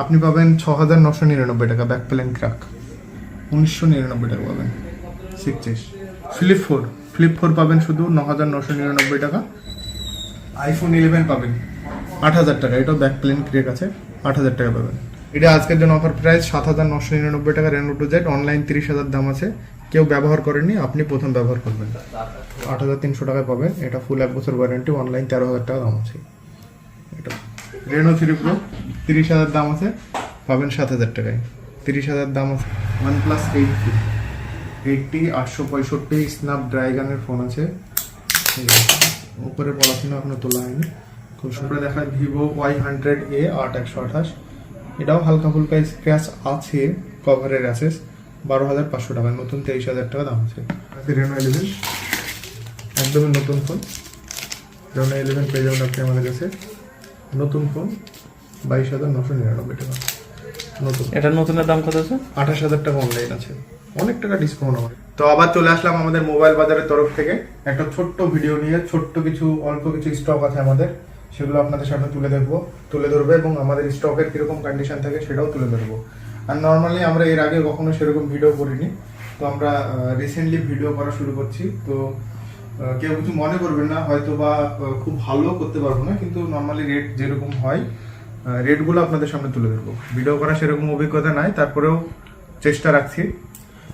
আপনি পাবেন ছ হাজার নশো নিরানব্বই টাকা ব্যাক প্লেন ক্রাক উনিশশো নিরানব্বই টাকা পাবেন। Sixties flip four flip four পাবেন শুধু ন হাজার নশো নিরানব্বই টাকা। আইফোন ইলেভেন পাবেন। আট হাজার টাকা। এটাও ব্যাক প্লেন ক্রেক আছে। আট হাজার টাকা পাবেন। এটা আজকের জন্য অফার প্রাইস সাত হাজার নশো নিরানব্বই টাকা রেনো টু জেড অনলাইন তিরিশ হাজার দাম আছে। কেউ ব্যবহার করেননি, আপনি প্রথম ব্যবহার করবেন। আট হাজার তিনশো টাকায় পাবেন। এটা ফুল এক বছর ওয়ারেন্টি অনলাইন তেরো হাজার টাকা দাম আছে। এটা রেনো থ্রি প্রো তিরিশ হাজার দাম আছে, পাবেন সাত হাজার টাকায়। তিরিশ হাজার দাম আছে। ওয়ান প্লাস এইটটি এইটটি আটশো পঁয়ষট্টি স্ন্যাপ ড্রাইগানের ফোন আছে উপরে পড়াশোনা এখনও তোলা হয়নি। খুব সুন্দর দেখায় ভিভো ওয়াই হান্ড্রেড এ আট একশো আঠাশ। এটাও হালকা ফুলকা স্ক্র্যাচ আছে কভারের অ্যাসেস বারো হাজার পাঁচশো টাকা নতুন তেইশ হাজার টাকা দাম আছে। রেনো ইলেভেন একদমই নতুন ফোন রেনো ইলেভেন পেয়ে যাবেন আপনি আমাদের কাছে। নতুন ফোন বাইশ হাজার নশো নিরানব্বই টাকা। নতুন। এটার নতুনের দাম কত আছে? আঠাশ হাজার টাকা অনলাইন আছে। অনেক টাকা ডিসকাউন্ট আমার তো আবার চলে আসলাম আমাদের মোবাইল বাজারের তরফ থেকে। একটা ছোট্ট ভিডিও নিয়ে ছোট্ট কিছু অল্প কিছু স্টক আছে আমাদের। সেগুলো আপনাদের সামনে তুলে ধরবো। তুলে ধরবো এবং আমাদের স্টকের কীরকম কন্ডিশন থাকে সেটাও তুলে ধরবো। আর নর্মালি আমরা এর আগে কখনো সেরকম ভিডিও করিনি। তো আমরা রিসেন্টলি ভিডিও করা শুরু করছি। তো কেউ কিছু মনে করবেন না হয়তো বা খুব ভালো করতে পারব না কিন্তু নর্মালি রেট যেরকম হয় রেটগুলো আপনাদের সামনে তুলে ধরবো। ভিডিও করা সেরকম অভিজ্ঞতা নাই তারপরেও চেষ্টা রাখছি।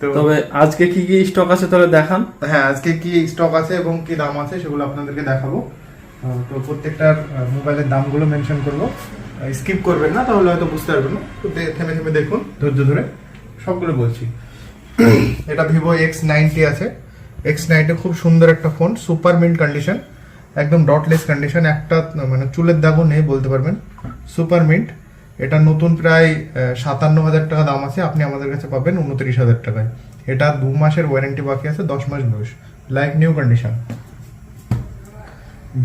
তো তবে আজকে কি কি স্টক আছে তাহলে দেখান। হ্যাঁ আজকে কি স্টক আছে এবং কি দাম আছে সেগুলো আপনাদেরকে দেখাবো। তো প্রত্যেকটার মোবাইলের দামগুলো মেনশন করব। স্কিপ করবেন না তাহলে হয়তো বুঝতে পারবেন না। তো থেমে থেমে দেখুন ধৈর্য ধরে সবগুলো বলছি। এটা ভিভো এক্স নাইনটি আছে। এক্স নাইটে খুব সুন্দর একটা ফোন সুপার মিন্ট কন্ডিশন একদম ডটলেস কন্ডিশন একটা মানে চুলের দাগও নেই বলতে পারবেন। সুপার মিন্ট এটা নতুন প্রায় সাতান্ন হাজার টাকা দাম আছে, আপনি আমাদের কাছে পাবেন উনত্রিশ হাজার টাকায়। এটা দু মাসের ওয়ারেন্টি বাকি আছে, দশ মাস বয়স। Like new condition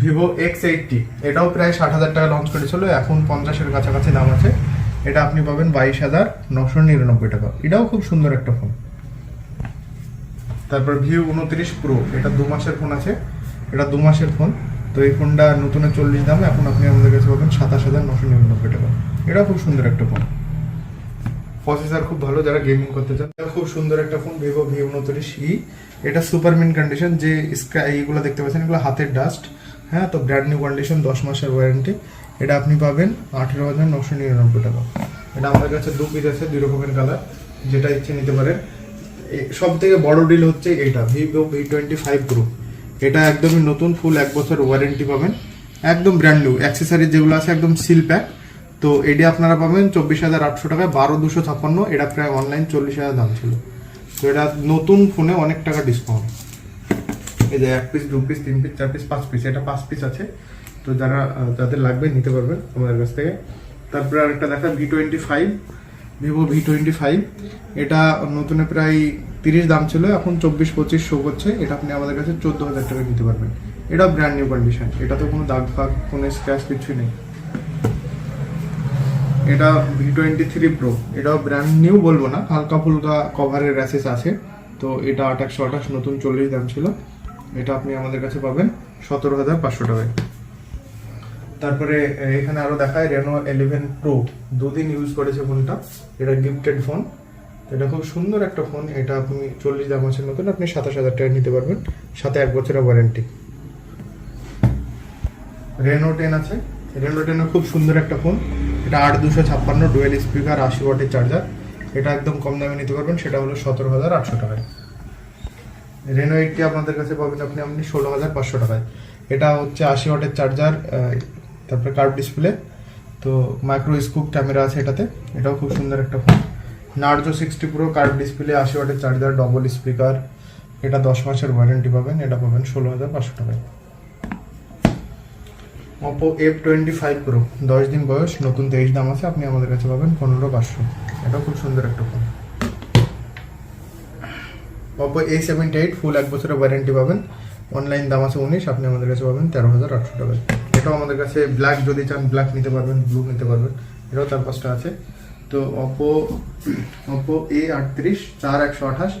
Vivo X eighty এটাও প্রায় ষাট হাজার টাকা লঞ্চ করেছিল, এখন পঞ্চাশের কাছাকাছি দাম আছে। এটা আপনি পাবেন বাইশ হাজার নশো নিরানব্বই টাকা। এটাও খুব সুন্দর একটা ফোন তারপর ভিউ উনত্রিশ প্রো এটা দু মাসের ফোন আছে, এটা দু মাসের ফোন তো এই ফোনটা নতুনের চল্লিশ দামে এখন আপনি আমাদের কাছে পাবেন সাতাশ হাজার নশো নিরানব্বই টাকা। এটা খুব সুন্দর একটা ফোন প্রসেসর খুব ভালো, যারা গেমিং করতে চান খুব সুন্দর একটা ফোন ভিভো ভি উনত্রিশ ই এটা সুপার মিন কন্ডিশন যে এইগুলো দেখতে পাচ্ছেন, এগুলো হাতের ডাস্ট হ্যাঁ তো ব্র্যান্ড নিউ কন্ডিশন দশ মাসের ওয়ারেন্টি এটা আপনি পাবেন আঠেরো হাজার নশো নিরানব্বই টাকা। এটা আমাদের কাছে দু পিস আছে, দুই রকমের কালার যেটা ইচ্ছে নিতে পারেন। সব থেকে বড় ডিল হচ্ছে এটা Vivo V twenty five pro এটা একদমই নতুন ফুল এক বছর ওয়ারেন্টি পাবেন। একদম ব্র্যান্ড নিউ অ্যাক্সেসরি যেগুলো আছে, একদম সিল প্যাক তো এটি আপনারা পাবেন চব্বিশ হাজার আটশো টাকায়, বারো দুশো ছাপ্পান্ন। এটা প্রায় অনলাইন চল্লিশ হাজার দাম ছিল। তো এটা নতুন ফোনে অনেক টাকা ডিসকাউন্ট এই যে এক পিস দু পিস তিন পিস চার পিস পাঁচ পিস এটা পাঁচ পিস আছে। তো যারা যাদের লাগবে নিতে পারবেন আমাদের কাছ থেকে। তারপরে আরেকটা দেখা V twenty five Vivo V twenty five এটা নতুনে প্রায় তিরিশ দাম ছিল, এখন চব্বিশ, পঁচিশ শো করছে। এটা আপনি আমাদের কাছে চোদ্দ হাজার টাকা নিতে পারবেন। এটা ব্র্যান্ড নিউ কন্ডিশন এটা তো কোনো দাগ ফাগ, কোনো স্ক্র্যাচ কিছুই নেই। এটা ভি টোয়েন্টি থ্রি প্রো এটাও ব্র্যান্ড নিউ বলব না, হালকা ফুলকা কভারের র্যাসেস আছে। তো এটা আঠাশশো আঠাশ, নতুন চল্লিশ দাম ছিল। এটা আপনি আমাদের কাছে পাবেন সতেরো হাজার পাঁচশো টাকায়। তারপরে এখানে আরও দেখায় রেনো ইলেভেন প্রো দুদিন ইউজ করেছে ফোনটা এটা গিফটেড ফোন এটা খুব সুন্দর একটা ফোন এটা আপনি চল্লিশ দাম আছে নতুন, আপনি সাতাশ হাজার টাকা নিতে পারবেন। সাথে এক বছরের ওয়ারেন্টি রেনো টেন আছে। রেনো টেনের খুব সুন্দর একটা ফোন এটা আট দুশো ছাপ্পান্ন ডুয়েল স্পিকার আশি ওয়াটের চার্জার এটা একদম কম দামে নিতে পারবেন। সেটা হলো সতেরো হাজার আটশো টাকায়। রেনো এইটটি আপনাদের কাছে পাবেন আপনি আপনি ষোলো হাজার পাঁচশো টাকায়। এটা হচ্ছে আশি ওয়াটের চার্জার তারপরে কার্ভ ডিসপ্লে তো মাইক্রো স্কুপ ক্যামেরা আছে এটাতে, এটাও খুব সুন্দর একটা phone Narzo sixty pro curve display আশি ওয়াটের চার্জার ডবল স্পিকার এটা দশ মাসের ওয়ারেন্টি পাবেন, এটা পাবেন ষোলো হাজার পাঁচশো টাকায়। Oppo F twenty five pro দশ দিন বয়স, নতুন তেইশ দাম আছে, আপনি আমাদের কাছে পাবেন পনেরো পাঁচশো। এটাও খুব সুন্দর একটা phone Oppo A seventy eight full এক বছরের ওয়ারেন্টি পাবেন। অনলাইন দাম আছে উনিশ, আপনি আমাদের কাছে পাবেন তেরো হাজার আটশো টাকায়। এটাও আমাদের কাছে ব্ল্যাক যদি চান ব্ল্যাক নিতে পারবেন ব্লু নিতে পারবেন, এটাও চার পাঁচটা আছে। তো ওপো ওপো এ আটত্রিশ, চার একশো আঠাশ,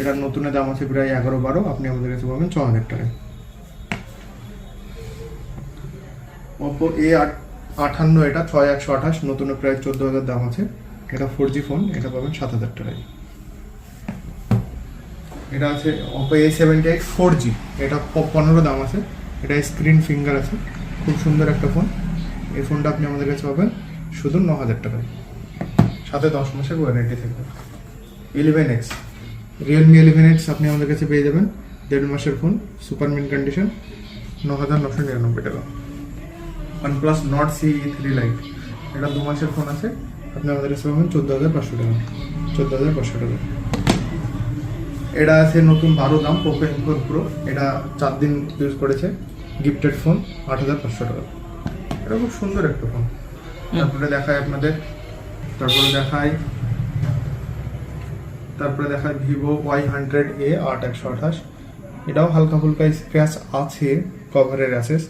এটার নতুনের দাম আছে প্রায় এগারো বারো, আপনি আমাদের কাছে পাবেন ছ হাজার টাকায়। ওপো এ আট, আঠান্ন, এটা ছয় একশো আঠাশ নতুন প্রায় চোদ্দ হাজার দাম আছে। এটা ফোর জি ফোন এটা পাবেন সাত হাজার টাকায়। এটা আছে Oppo A seventy eight four G এটা পনেরো দাম আছে। এটা স্ক্রিন ফিঙ্গার আছে। খুব সুন্দর একটা ফোন। এই ফোনটা আপনি আমাদের কাছে পাবেন শুধু ন হাজার টাকায় সাথে দশ মাসের ওয়ারেন্টি থাকবে। Eleven X Realme eleven X আপনি আমাদের কাছে পেয়ে যাবেন। দেড় মাসের ফোন সুপার মিন কন্ডিশন ন হাজার নশো নিরানব্বই টাকা। OnePlus Nord C three lite এটা দু মাসের ফোন আছে। আপনি আমাদের কাছে পাবেন চোদ্দ হাজার পাঁচশো টাকা। চোদ্দ হাজার পাঁচশো টাকা। এটা আছে নতুন বারো দাম পোকো এম ফোর প্রো এটা চার দিন ইউজ করেছে। গিফটেড ফোন আট হাজার পাঁচশো টাকা। এটা খুব সুন্দর একটা ফোন তারপরে দেখায় আপনাদের তারপরে দেখায় তারপরে দেখায় ভিভো ওয়াই হান্ড্রেড এ আট একশো আঠাশ। এটাও হালকা ফুলকা স্ক্র্যাচ আছে কভারের অ্যাসেস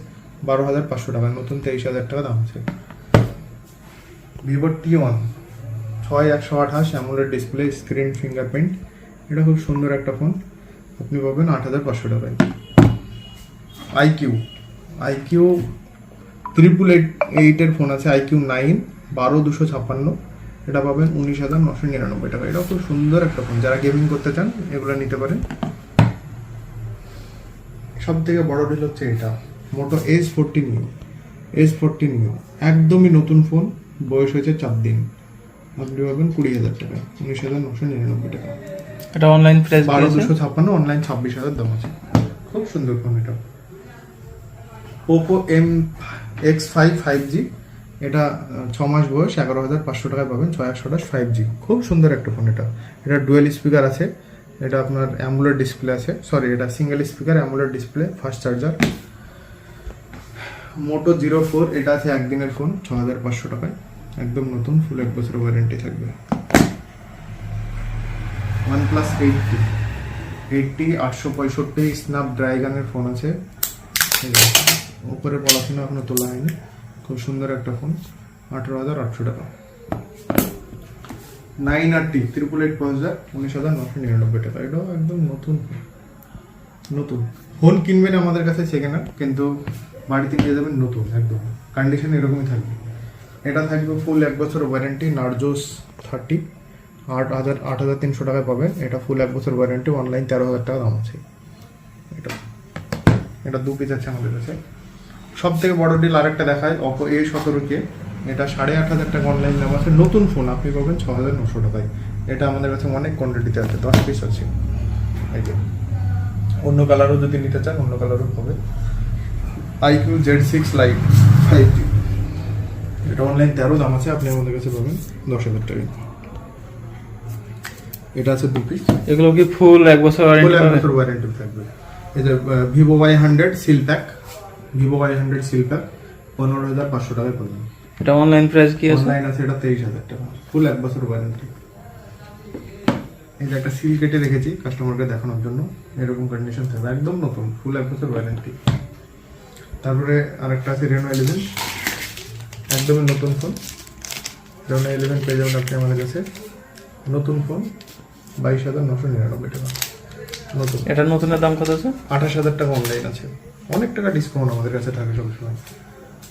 বারো হাজার পাঁচশো টাকা নতুন তেইশ হাজার টাকা দাম আছে। ভিভো টি ওয়ান ছয় একশো আঠাশ অ্যামোলেড ডিসপ্লে স্ক্রিন ফিঙ্গারপ্রিন্ট এটা খুব সুন্দর একটা ফোন আপনি পাবেন আট হাজার পাঁচশো টাকায়। আইকিউ আইকিউ ত্রিপুল এইট এইটের ফোন আছে আইকিউ নাইন বারো দুশো ছাপ্পান্ন। এটা পাবেন উনিশ হাজার নশো নিরানব্বই টাকা। এটাও খুব সুন্দর একটা ফোন যারা গেমিং করতে চান এগুলো নিতে পারেন। সব থেকে বড় ডিল হচ্ছে এটা। Moto S fourteen U S fourteen U একদমই নতুন ফোন বয়স হয়েছে চার দিন। আপনি পাবেন কুড়ি হাজার টাকা। উনিশ হাজার নশো নিরানব্বই টাকা। এটা অনলাইন প্রাইস বারো দুশো ছাপ্পান্ন অনলাইন ছাব্বিশ হাজার দাম আছে। খুব সুন্দর ফোন এটা। Oppo M X five five G এটা ছ মাস বয়স এগারো হাজার পাঁচশো টাকায় পাবেন ছয় একশো ফাইভ জি খুব সুন্দর একটা ফোন এটা। এটা ডুয়েল স্পিকার আছে এটা আপনার অ্যামুলার ডিসপ্লে আছে সরি এটা single speaker AMOLED display fast charger Moto zero four এটা আছে একদিনের ফোন ছ হাজার পাঁচশো টাকায়। একদম নতুন ফুল এক বছর ওয়ারেন্টি থাকবে। ওয়ান প্লাস এইটটি এইটটি আটশো পঁয়ষট্টি স্ন্যাপ ড্রাইগানের ফোন আছে। এই যে, উপরে পড়াশোনা এখনও তোলা হয়নি। খুব সুন্দর একটা ফোন আঠেরো হাজার আটশো টাকা। Nine R T triple eight processor উনিশ হাজার নশো নিরানব্বই টাকা। এটাও একদম নতুন। নতুন। ফোন কিনবেন আমাদের কাছে সেকেন্ড হ্যান্ড কিন্তু বাড়িতে নিয়ে যাবেন নতুন একদম। কন্ডিশন এরকমই থাকবে। এটা থাকবে ফুল এক বছর ওয়ারেন্টি নার্জোস থার্টি আট হাজার আট হাজার তিনশো টাকায় পাবেন। এটা ফুল এক বছর ওয়ারেন্টি অনলাইন তেরো হাজার টাকা দাম আছে। এটা। এটা দু পিস আছে আমাদের কাছে। সব থেকে বড় ডিল আরেকটা দেখায় অপো এ সতেরো কে। এটা সাড়ে আট হাজার টাকা অনলাইন দাম আছে। নতুন ফোন আপনি পাবেন ছ হাজার নশো টাকায়। এটা আমাদের কাছে অনেক কোয়ান্টিটিতে আছে দশ পিস আছে। এই যে। অন্য কালারও যদি নিতে চান অন্য কালারও পাবে iQOO Z six lite five G এটা অনলাইন তেরো দাম আছে আপনি আমাদের কাছে পাবেন দশ হাজার টাকায়। এটা আছে দু পিস এগুলো কি ফুল এক বছর ওয়ারেন্টি এক বছর ওয়ারেন্টি থাকবে। এই যে Vivo Y hundred seal pack Vivo Y hundred seal pack পনেরো হাজার পাঁচশো টাকায় পাবেন এটা অনলাইন প্রাইস কি আছে? অনলাইন আছে এটা তেইশ হাজার টাকা। ফুল এক বছর ওয়ারেন্টি এই যে একটা সিল কেটে রেখেছি কাস্টমারকে দেখানোর জন্য এরকম কন্ডিশন থাকবে। একদম নতুন ফুল এক বছর ওয়ারেন্টি তারপরে আরেকটা আছে রেনো ইলেভেন একদমই নতুন ফোন রেনো ইলেভেন পেয়ে যাবেন আপনি আমাদের কাছে। নতুন ফোন বাইশ হাজার নশো নিরানব্বই টাকা। নতুন। এটার নতুনের দাম কত আছে? আঠাশ হাজার টাকা অনলাইন আছে। অনেক টাকা ডিসকাউন্ট আমাদের কাছে থাকে সবসময়।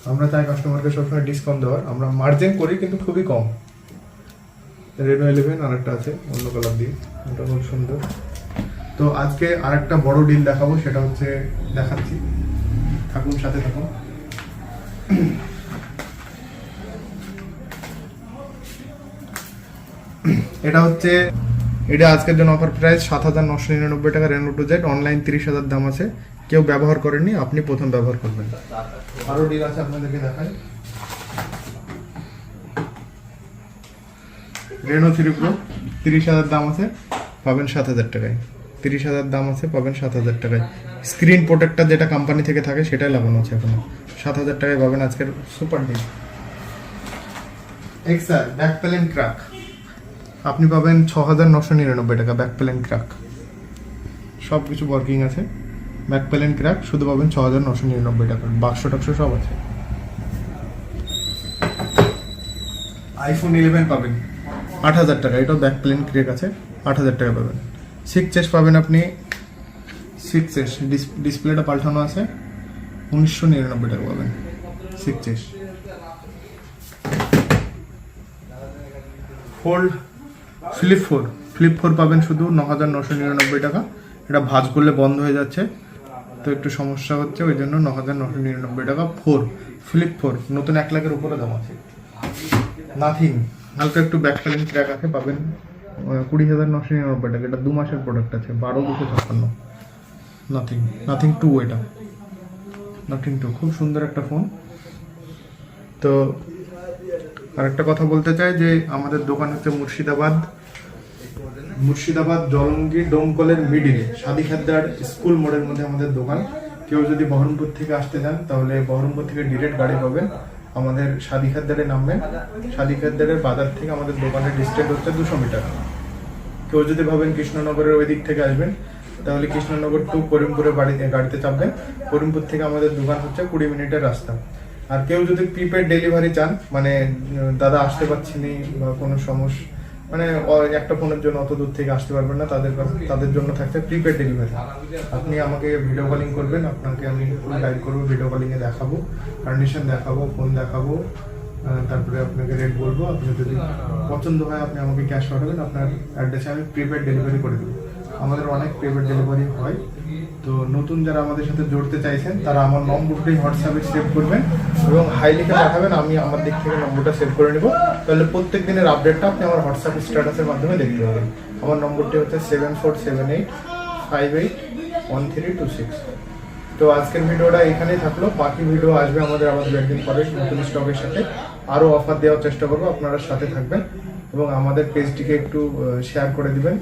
আমরা চাই কাস্টমারকে সবসময় ডিসকাউন্ট দেওয়ার। আমরা মার্জিন করি কিন্তু খুবই কম। রেনো ইলেভেন আরেকটা আছে অন্য কালার দিয়ে। ওটা খুব সুন্দর। তো আজকে আরেকটা বড় ডিল দেখাবো সেটা হচ্ছে দেখাচ্ছি। থাকুন সাথে থাকুন। এটা হচ্ছে এটা আজকের জন্য অফার প্রাইস সাত হাজার নশো নিরানব্বই টাকা রেনো টু জেড অনলাইন তিরিশ হাজার দাম আছে। কেউ ব্যবহার করেনি আপনি প্রথম ব্যবহার করবেন। আরও ডিল আছে আপনাদেরকে দেখাই। রেনো থ্রি প্রো তিরিশ হাজার দাম আছে, পাবেন সাত হাজার টাকায়। তিরিশ হাজার দাম আছে, পাবেন সাত হাজার টাকায়। স্ক্রিন প্রোটেক্টর যেটা কোম্পানি থেকে থাকে, সেটাই লাগানো আছে এখনও। সাত হাজার টাকায় পাবেন আজকের সুপার ডিল এক্সআর ব্যাক প্যালেন ক্রাক আপনি পাবেন ছ হাজার নশো নিরানব্বই টাকা ব্যাক প্যালেন ক্র্যাক। সব কিছু ওয়ার্কিং আছে। ব্যাক প্যালেন ক্র্যাক, শুধু পাবেন ছ হাজার নশো নিরানব্বই টাকা। বাক্স টাক্স সব আছে। আইফোন ইলেভেন পাবেন। আট হাজার টাকা। এটাও ব্যাক প্লেন ক্রেক আছে। আট হাজার টাকা পাবেন। সিক্স এস পাবেন আপনি। সিক্স এস ডিসপ্লেটা পাল্টানো আছে। উনিশশো নিরানব্বই টাকা পাবেন। Six S fold flip four flip four পাবেন শুধু ন হাজার নশো নিরানব্বই টাকা। এটা ভাজ করলে বন্ধ হয়ে যাচ্ছে। তো একটু সমস্যা হচ্ছে, ওই জন্য ন হাজার নশো নিরানব্বই টাকা ফোর ফ্লিপ ফোর নতুন এক লাখের উপরে দাম আছে। নাথিং হালকা একটু ব্যাকফালিং ট্র্যাক আছে, পাবেন কুড়ি হাজার নশো নিরানব্বই টাকা। এটা দু মাসের প্রোডাক্ট আছে, বারো দুশো ছাপ্পান্ন। নাথিং নাথিং টু এটা। নাথিং টু খুব সুন্দর একটা ফোন তো আরেকটা কথা বলতে চাই যে আমাদের দোকান হচ্ছে মুর্শিদাবাদ। মুর্শিদাবাদ জলঙ্গি ডোমকলের মিডিলে, সাদি খাদ্দার স্কুল মোড়ের মধ্যে আমাদের দোকান। কেউ যদি বহরমপুর থেকে আসতে চান, তাহলে বহরমপুর থেকে ডিরেক্ট গাড়ি পাবেন। আমাদের সাদি খাদ্দারে নামবেন। সাদি খাদ্দারের বাজার থেকে আমাদের দোকানের ডিস্টেন্স হচ্ছে দুশো মিটার। কেউ যদি ভাবেন কৃষ্ণনগরের ওই দিক থেকে আসবেন, তাহলে কৃষ্ণনগর টু করিমপুরের বাড়িতে, গাড়িতে চাপবেন। করিমপুর থেকে আমাদের দোকান হচ্ছে কুড়ি মিনিটের রাস্তা। আর কেউ যদি প্রিপেড ডেলিভারি চান মানে দাদা আসতে পারছি নি বা কোনো সমস্যা মানে একটা ফোনের জন্য অত দূর থেকে আসতে পারবেন না, তাদের তাদের জন্য থাকছে প্রিপেড ডেলিভারি আপনি আমাকে ভিডিও কলিং করবেন, আপনাকে আমি গাইড করব ভিডিও কলিংয়ে দেখাবো কন্ডিশন দেখাবো ফোন দেখাবো তারপরে আপনাকে রেট বলব। আপনি যদি পছন্দ হয়, আপনি আমাকে ক্যাশ পাঠাবেন, আপনার অ্যাড্রেসে আমি প্রিপেড ডেলিভারি করে দেবো। আমাদের অনেক প্রিপেড ডেলিভারি হয়। তো নতুন যারা আমাদের সাথে জড়তে চাইছেন, তারা আমার নম্বরটাই হোয়াটসঅ্যাপে সেভ করবেন এবং হাই লিখে পাঠাবেন, আমি আমার দিক থেকে নম্বরটা সেভ করে নেব। তাহলে প্রত্যেক দিনের আপডেটটা আপনি আমার হোয়াটসঅ্যাপ স্ট্যাটাসের মাধ্যমে দেখতে পাবেন। আমার নম্বরটি হচ্ছে seven four seven eight five eight one three two six তো আজকের ভিডিওটা এখানেই থাকল। বাকি ভিডিও আসবে আমাদের দু একদিন পরে নতুন স্টকের সাথে। আরও অফার দেওয়ার চেষ্টা করব, আপনারা সাথে থাকবেন এবং আমাদের পেজটিকে একটু শেয়ার করে দিবেন।